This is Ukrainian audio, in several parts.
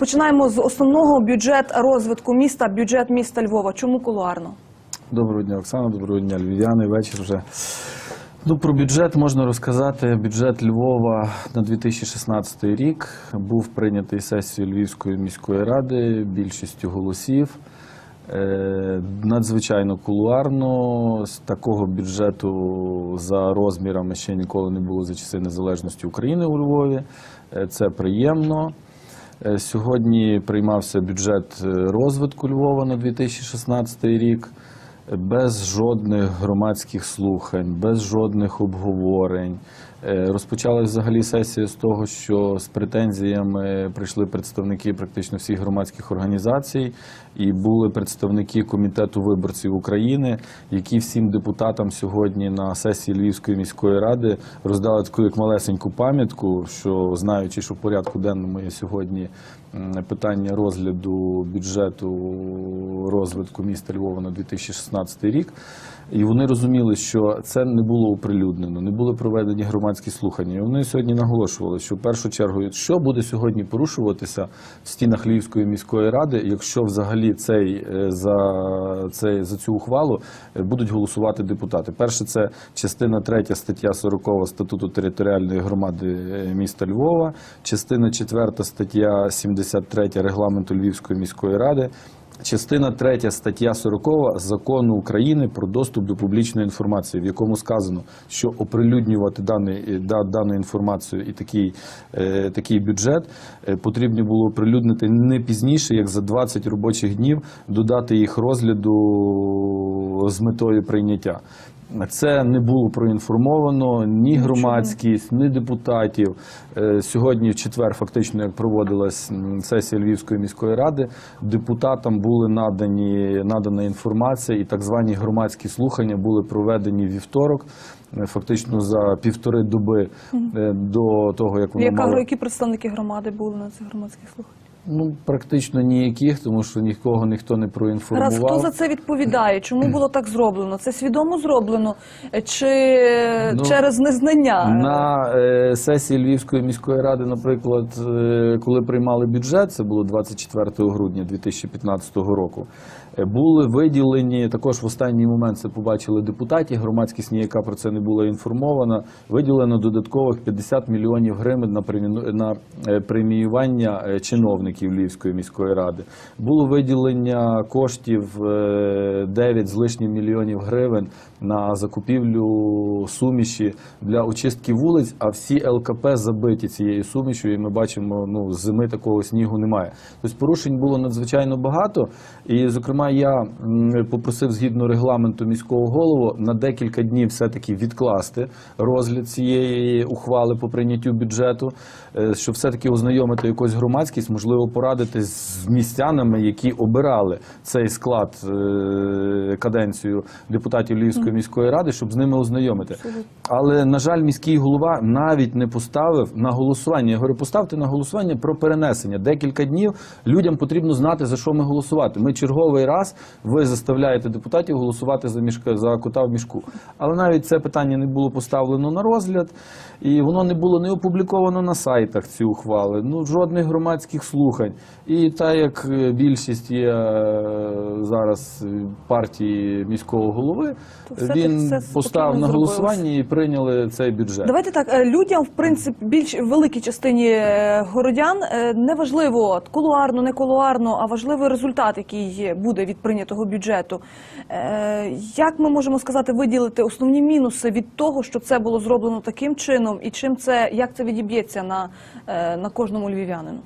Починаємо з основного бюджет розвитку міста, бюджет міста Львова. Чому кулуарно? Доброго дня, Оксана, доброго дня, львів'яни. Вечір вже. Ну, про бюджет можна розказати. Бюджет Львова на 2016 рік був прийнятий сесією Львівської міської ради більшістю голосів. Е, Надзвичайно кулуарно. З такого бюджету за розмірами ще ніколи не було за часи незалежності України у Львові. Е, Це приємно. Е, Сьогодні приймався бюджет е, розвитку Львова на 2016 рік без жодних громадських слухань, без жодних обговорень. Е, Розпочалась взагалі сесія з того, що з претензіями прийшли представники практично всіх громадських організацій, і були представники комітету виборців України, які всім депутатам сьогодні на сесії Львівської міської ради роздали таку як малесеньку пам'ятку, що знаючи, що в порядку денному є сьогодні питання розгляду бюджету розвитку міста Львова на 2016 рік. І вони розуміли, що це не було оприлюднено, не були проведені громадські слухання. І вони сьогодні наголошували, що в першу чергу, що буде сьогодні порушуватися в стінах Львівської міської ради, якщо взагалі цей е, за цей за цю ухвалу е, будуть голосувати депутати. Перше, це частина 3 стаття 40 статуту територіальної громади е, міста Львова, частина 4 стаття 73 регламенту Львівської міської ради. Частина 3 стаття 40 закону України про доступ до публічної інформації, в якому сказано, що оприлюднювати даний, да- дану інформацію і такий, е, такий бюджет е, потрібно було оприлюднити не пізніше, як за 20 робочих днів, додати їх розгляду з метою прийняття. Це не було проінформовано ні громадськість, ні депутатів. Е, Сьогодні, в четвер, фактично, як проводилась сесія Львівської міської ради, депутатам були надані надана інформація, і так звані громадські слухання були проведені вівторок, е, фактично за півтори доби е, до того, як воно Яка, мало які представники громади були на цих громадських слуханнях? Ну практично ніяких, тому що нікого ніхто не проінформував. Раз хто за це відповідає? Чому було так зроблено? Це свідомо зроблено чи Ну, через незнання? На е, сесії Львівської міської ради, наприклад, е, коли приймали бюджет, це було 24 грудня 2015 року. е, Були виділені також в останній момент це побачили депутаті. Громадськість ніяка про це не була інформована. Виділено додаткових 50 мільйонів гривень на е, преміювання е, чиновників Львівської міської ради. Було виділення коштів е, 9 з лишнім мільйонів гривень на закупівлю суміші для очистки вулиць, а всі ЛКП забиті цією сумішю, і ми бачимо, ну зими такого снігу немає. Тобто порушень було надзвичайно багато. І, зокрема, я попросив згідно регламенту міського голову на декілька днів все-таки відкласти розгляд цієї ухвали по прийняттю бюджету, е, щоб все-таки ознайомити якусь громадськість, можливо, порадити з містянами, які обирали цей склад е, каденцію депутатів Львівської міської ради, щоб з ними ознайомити. Але на жаль, міський голова навіть не поставив на голосування. Я говорю, поставте на голосування про перенесення. Декілька днів людям потрібно знати за що ми голосувати. Ми черговий раз ви заставляєте депутатів голосувати за мішка за кота в мішку. Але навіть це питання не було поставлено на розгляд, і воно не було не опубліковано на сайтах ці ухвали. Ну жодних громадських слухань. І та як е, більшість є е, зараз партії міського голови, все-таки він все поставив на голосування і прийняли цей бюджет. Давайте так, е, людям, в принципі, більш великій частині городян не важливо кулуарно, не кулуарно, а важливий результат, який буде від прийнятого бюджету. Як ми можемо сказати, виділити основні мінуси від того, що це було зроблено таким чином, і чим це як це відіб'ється на, на кожному львів'янину?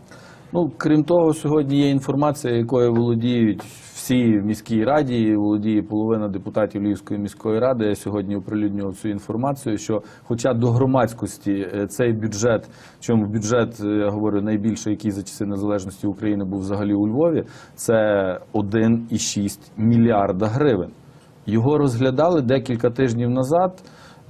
Ну, крім того, сьогодні є інформація, якою володіють всі в міській раді, володіє половина депутатів Львівської міської ради. Я сьогодні оприлюднював цю інформацію, що хоча до громадськості е, цей бюджет, чому бюджет, е, я говорю, найбільший, який за часи незалежності України був взагалі у Львові, це 1,6 мільярда гривень. Його розглядали декілька тижнів назад.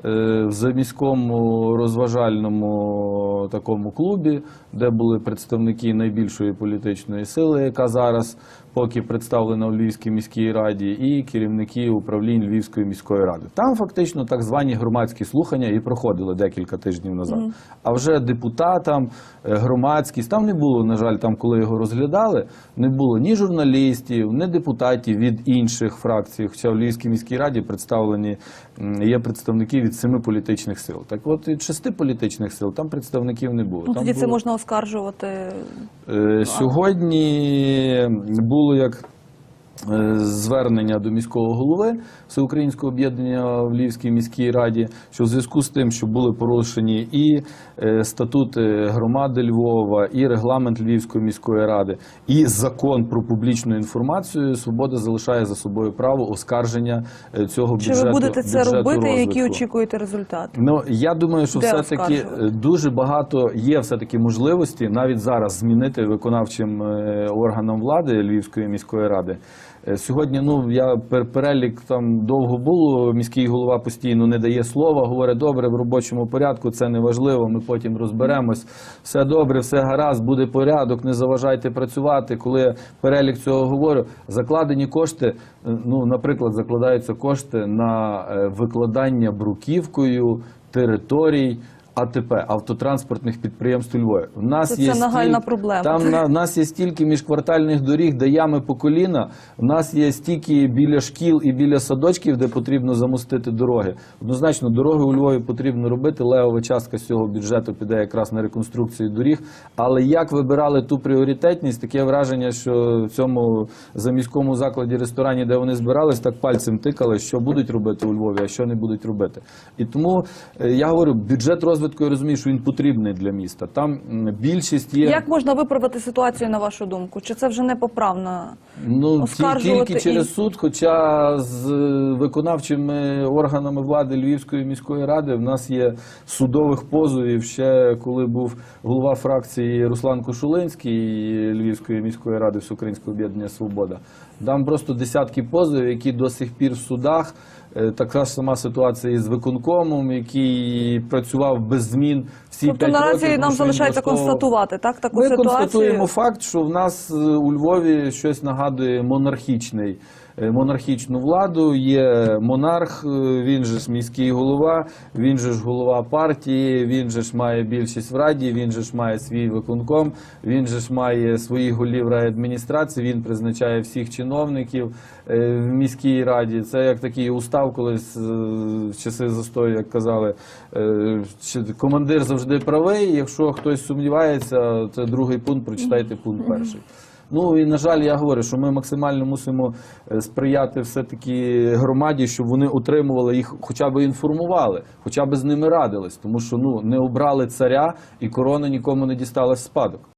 Е, в заміському розважальному такому клубі, де були представники найбільшої політичної сили, яка зараз поки представлена у Львівській міській раді, і керівники управлінь Львівської міської ради. Там фактично так звані громадські слухання і проходили декілька тижнів назад. А вже депутатам, е, громадськість, там не було, на жаль, там, коли його розглядали, не було ні журналістів, ні депутатів від інших фракцій. Хоча в Львівській міській раді представлені є представники від семи політичних сил. Так от від шести політичних сил там представників не було. Ну, Там тоді це можна оскаржувати. Е, Сьогодні було як звернення до міського голови Всеукраїнського об'єднання в Львівській міській раді, що в зв'язку з тим, що були порушені і е, статути громади Львова, і регламент Львівської міської ради, і закон про публічну інформацію, свобода залишає за собою право оскарження е, цього Чи бюджету. ви будете це робити? Які очікуєте результати? Ну я думаю, що Де все таки дуже багато є все таки можливості навіть зараз змінити виконавчим е, органам влади Львівської міської ради. Е, Сьогодні ну я пер- перелік там довго було. Міський голова постійно не дає слова. Говорить, добре, в робочому порядку це не важливо. Ми потім розберемось. Все добре, все гаразд, буде порядок. Не заважайте працювати. Коли я перелік цього говорю, закладені кошти. е, Ну, наприклад, закладаються кошти на е, викладання бруківкою територій. АТП автотранспортних підприємств у Львові. У нас Це- є це нагальна стіль- проблема. Там на в нас є стільки міжквартальних доріг, де ями по коліна. У нас є стільки біля шкіл і біля садочків, де потрібно замостити дороги. Однозначно, дороги у Львові потрібно робити. Левова частка з цього бюджету піде якраз на реконструкцію доріг. Але як вибирали ту пріоритетність, таке враження, що в цьому заміському закладі ресторані, де вони збирались, так пальцем тикали, що будуть робити у Львові, а що не будуть робити. І тому е, я говорю, бюджет розвитку я розумію, що він потрібний для міста. Там більшість є. Як можна виправити ситуацію на вашу думку? Чи це вже непоправна? Ну, оскаржувати тільки і- через суд, хоча з е, виконавчими органами влади Львівської міської ради в нас є судових позовів. Ще коли був голова фракції Руслан Кошулинський Львівської міської ради Всеукраїнського об'єднання Свобода. Там просто десятки позовів, які до сих пір в судах. Е, Така ж сама ситуація з виконкомом, який працював без змін всі Тобто п'ять наразі років, нам наразі нам залишається влаштовував- констатувати так таку ми ситуацію. констатуємо факт, що в нас е, у Львові щось нагадує монархічний. Е, Монархічну владу є монарх, е, він же ж міський голова, він же ж голова партії, він же ж має більшість в раді, він же ж має свій виконком, він же ж має своїх голів райадміністрації, він призначає всіх чиновників е, в міській раді. Це як такий устав, колись в часи застою, як казали, командир завжди правий. Якщо хтось сумнівається, це другий пункт, прочитайте пункт перший. Ну і на жаль, я говорю, що ми максимально мусимо е, сприяти все-таки громаді, щоб вони отримували їх, хоча б інформували, хоча б з ними радились, тому що ну не обрали царя і корона нікому не дісталась спадок.